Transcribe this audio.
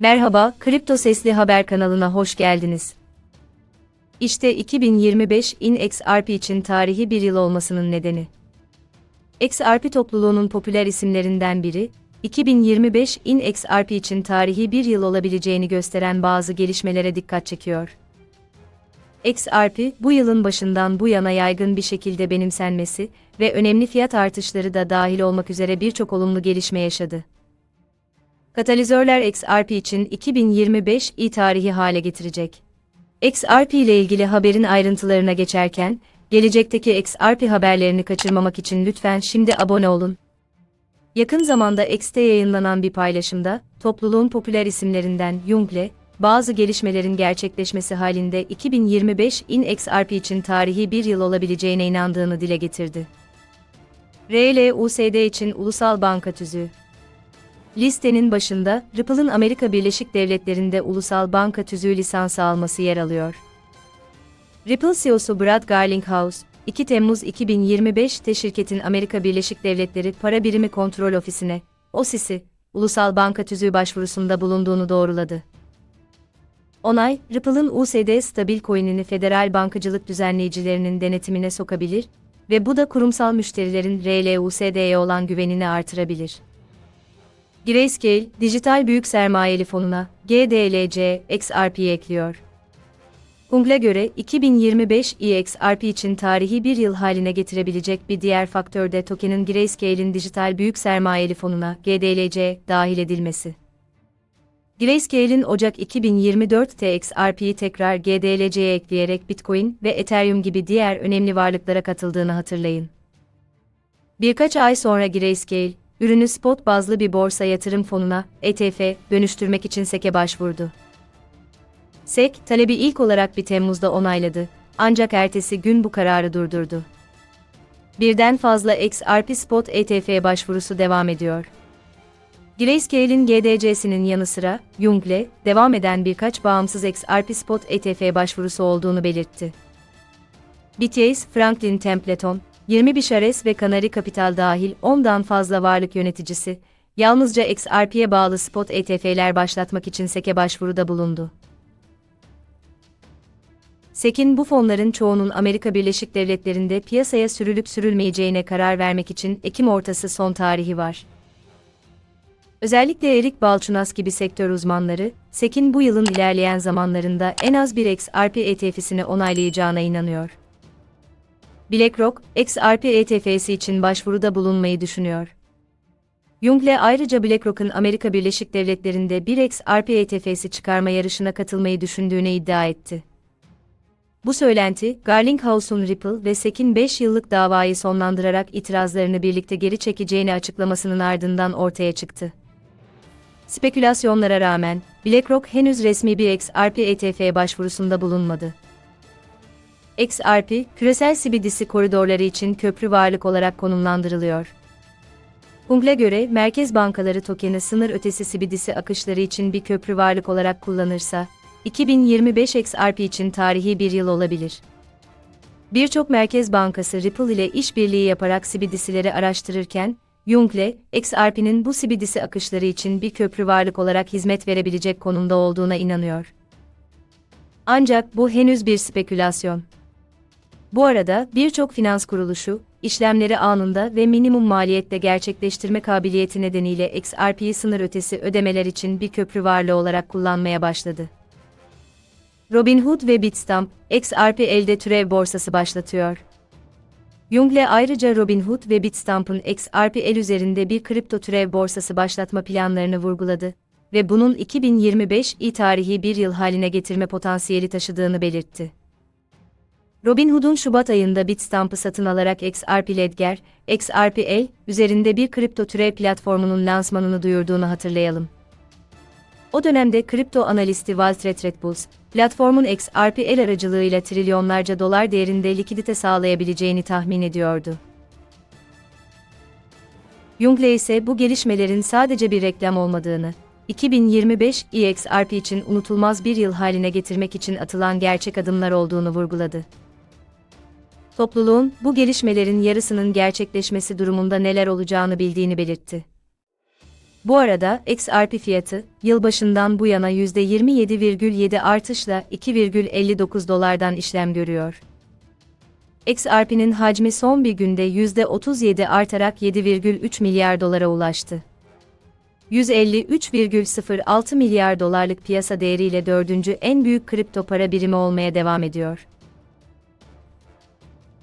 Merhaba, Kripto Sesli Haber kanalına hoş geldiniz. İşte 2025 in XRP için tarihi bir yıl olmasının nedeni. XRP topluluğunun popüler isimlerinden biri, 2025 in XRP için tarihi bir yıl olabileceğini gösteren bazı gelişmelere dikkat çekiyor. XRP, bu yılın başından bu yana yaygın bir şekilde benimsenmesi ve önemli fiyat artışları da dahil olmak üzere birçok olumlu gelişme yaşadı. Katalizörler XRP için 2025 i tarihi hale getirecek. XRP ile ilgili haberin ayrıntılarına geçerken, gelecekteki XRP haberlerini kaçırmamak için lütfen şimdi abone olun. Yakın zamanda X'te yayınlanan bir paylaşımda, topluluğun popüler isimlerinden Jungle, bazı gelişmelerin gerçekleşmesi halinde 2025 in XRP için tarihi bir yıl olabileceğine inandığını dile getirdi. RLUSD için Ulusal Banka Tüzüğü Listenin başında, Ripple'ın Amerika Birleşik Devletleri'nde ulusal banka tüzüğü lisansı alması yer alıyor. Ripple CEO'su Brad Garlinghouse, 2 Temmuz 2025'te şirketin Amerika Birleşik Devletleri Para Birimi Kontrol Ofisi'ne, OSIS'i, ulusal banka tüzüğü başvurusunda bulunduğunu doğruladı. Onay, Ripple'ın USD stabil coin'ini federal bankacılık düzenleyicilerinin denetimine sokabilir ve bu da kurumsal müşterilerin RLUSD'ye olan güvenini artırabilir. Grayscale, dijital büyük sermayeli fonuna, GDLC, XRP'yi ekliyor. Hung'la göre 2025 EXRP için tarihi bir yıl haline getirebilecek bir diğer faktör de tokenin Grayscale'in dijital büyük sermayeli fonuna, GDLC, dahil edilmesi. Grayscale'in Ocak 2024'te XRP'yi tekrar GDLC'ye ekleyerek Bitcoin ve Ethereum gibi diğer önemli varlıklara katıldığını hatırlayın. Birkaç ay sonra Grayscale, ürünü spot bazlı bir borsa yatırım fonuna, ETF, dönüştürmek için SEC'e başvurdu. SEC, talebi ilk olarak 1 Temmuz'da onayladı, ancak ertesi gün bu kararı durdurdu. Birden fazla XRP Spot ETF başvurusu devam ediyor. Grayscale'in GDC'sinin yanı sıra, Jung'le devam eden birkaç bağımsız XRP Spot ETF başvurusu olduğunu belirtti. BTS, Franklin Templeton, 20 Bişares ve Kanari Kapital dahil 10'dan fazla varlık yöneticisi, yalnızca XRP'ye bağlı spot ETF'ler başlatmak için SEC'e başvuruda bulundu. SEC'in bu fonların çoğunun Amerika Birleşik Devletleri'nde piyasaya sürülüp sürülmeyeceğine karar vermek için Ekim ortası son tarihi var. Özellikle Erik Balçunas gibi sektör uzmanları, SEC'in bu yılın ilerleyen zamanlarında en az bir XRP ETF'sini onaylayacağına inanıyor. BlackRock, XRP ETF'si için başvuruda bulunmayı düşünüyor. Jung'le ayrıca BlackRock'un Amerika Birleşik Devletleri'nde bir XRP ETF'si çıkarma yarışına katılmayı düşündüğünü iddia etti. Bu söylenti, Garlinghouse'un Ripple ve SEC'in 5 yıllık davayı sonlandırarak itirazlarını birlikte geri çekeceğini açıklamasının ardından ortaya çıktı. Spekülasyonlara rağmen, BlackRock henüz resmi bir XRP ETF başvurusunda bulunmadı. XRP, küresel CBDC koridorları için köprü varlık olarak konumlandırılıyor. Hung'la göre merkez bankaları tokeni sınır ötesi CBDC akışları için bir köprü varlık olarak kullanırsa, 2025 XRP için tarihi bir yıl olabilir. Birçok merkez bankası Ripple ile işbirliği yaparak CBDC'leri araştırırken, Jung'le, XRP'nin bu CBDC akışları için bir köprü varlık olarak hizmet verebilecek konumda olduğuna inanıyor. Ancak bu henüz bir spekülasyon. Bu arada birçok finans kuruluşu, işlemleri anında ve minimum maliyette gerçekleştirme kabiliyeti nedeniyle XRP'yi sınır ötesi ödemeler için bir köprü varlığı olarak kullanmaya başladı. Robinhood ve Bitstamp, XRP elde türev borsası başlatıyor. Jung'le ayrıca Robinhood ve Bitstamp'ın XRP el üzerinde bir kripto türev borsası başlatma planlarını vurguladı ve bunun 2025 i tarihi bir yıl haline getirme potansiyeli taşıdığını belirtti. Robinhood'un Şubat ayında Bitstamp'ı satın alarak XRP Ledger, XRP-L, üzerinde bir kripto türev platformunun lansmanını duyurduğunu hatırlayalım. O dönemde kripto analisti Walter Redbulls, platformun XRP-L aracılığıyla trilyonlarca dolar değerinde likidite sağlayabileceğini tahmin ediyordu. Jungle ise bu gelişmelerin sadece bir reklam olmadığını, 2025 EXRP için unutulmaz bir yıl haline getirmek için atılan gerçek adımlar olduğunu vurguladı topluluğun bu gelişmelerin yarısının gerçekleşmesi durumunda neler olacağını bildiğini belirtti. Bu arada XRP fiyatı, yılbaşından bu yana %27,7 artışla 2,59 dolardan işlem görüyor. XRP'nin hacmi son bir günde %37 artarak 7,3 milyar dolara ulaştı. 153,06 milyar dolarlık piyasa değeriyle dördüncü en büyük kripto para birimi olmaya devam ediyor.